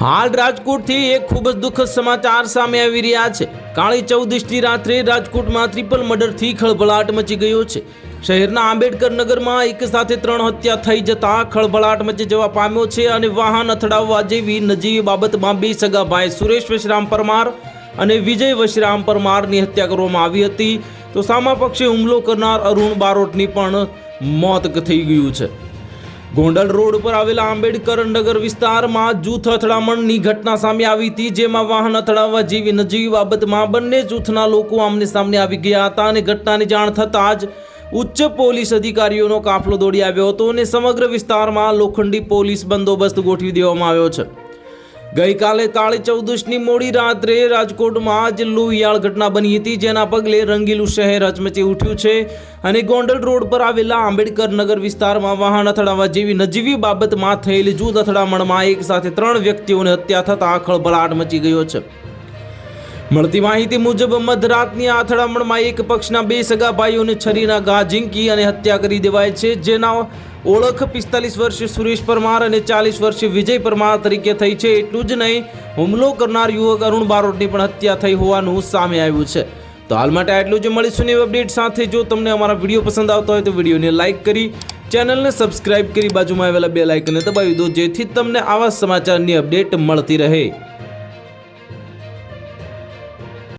હાલ રાજકોટથી એક ખૂબ જ દુઃખદ સમાચાર સામે આવી રહ્યા છે. કાળી ચૌદશની રાત્રે રાજકોટમાં ટ્રિપલ મર્ડરથી ખળભળાટ મચી ગયો છે. શહેરના આંબેડકર નગરમાં એક સાથે ત્રણ હત્યા થઈ જતા ખળભળાટ મચી જવા પામ્યો છે અને વાહન અથડાવવા જેવી નજીવી બાબતમાં બે સગા ભાઈ સુરેશ વશરામ પરમાર અને વિજય વશરામ પરમારની હત્યા કરવામાં આવી હતી. તો સામા પક્ષે હુમલો કરનાર અરુણ બારોટની પણ મોત થઈ ગયું છે. ગોંડલ રોડ પર આવેલા આંબેડકર નગર વિસ્તારમાં જૂથ અથડામણની ઘટના સામે આવી હતી, જેમાં વાહન અથડાવવા જેવી નજીવી બાબતમાં બંને જૂથના લોકો આમને સામને આવી ગયા હતા અને ઘટનાની જાણ થતાં જ ઉચ્ચ પોલીસ અધિકારીઓનો કાફલો દોડી આવ્યો હતો અને સમગ્ર વિસ્તારમાં લોખંડી પોલીસ બંદોબસ્ત ગોઠવી દેવામાં આવ્યો છે. ગઈકાલે કાળી ચૌદશની મોડી રાત્રે રાજકોટમાં જ લોહિયાળ ઘટના બની હતી. જેના પગલે રંગીલું શહેર હચમચી ઉઠ્યું છે અને ગોંડલ રોડ પર આવેલા આંબેડકર નગર વિસ્તારમાં વાહન અથડાવવા જેવી નજીવી બાબતમાં થયેલી જૂથ અથડામણમાં એક સાથે ત્રણ વ્યક્તિઓની હત્યા થતાં ખળભળાટ મચી ગયો છે. મળતી માહિતી મુજબ, મધરાતની આ અથડામણમાં એક પક્ષના બે સગા ભાઈઓને છરીના ઘા ઝીંકી અને હત્યા કરી દેવાય છે. જેના ઓળખ પિસ્તાલીસ વર્ષીય સુરેશ પરમાર અને ચાલીસ વર્ષીય વિજય પરમાર તરીકે થઈ છે. એટલું જ નહીં, હુમલો કરનાર યુવક અરુણ બારોટની પણ હત્યા થઈ હોવાનું સામે આવ્યું છે. તો હાલ માટે આટલું જ. મળીશું ને અપડેટ સાથે. જો તમને અમારા વીડિયો પસંદ આવતો હોય તો વિડીયોને લાઇક કરી, ચેનલને સબસ્ક્રાઇબ કરી બાજુમાં આવેલા બે લાઇકને દબાવી દો, જેથી તમને આવા સમાચારની અપડેટ મળતી રહે.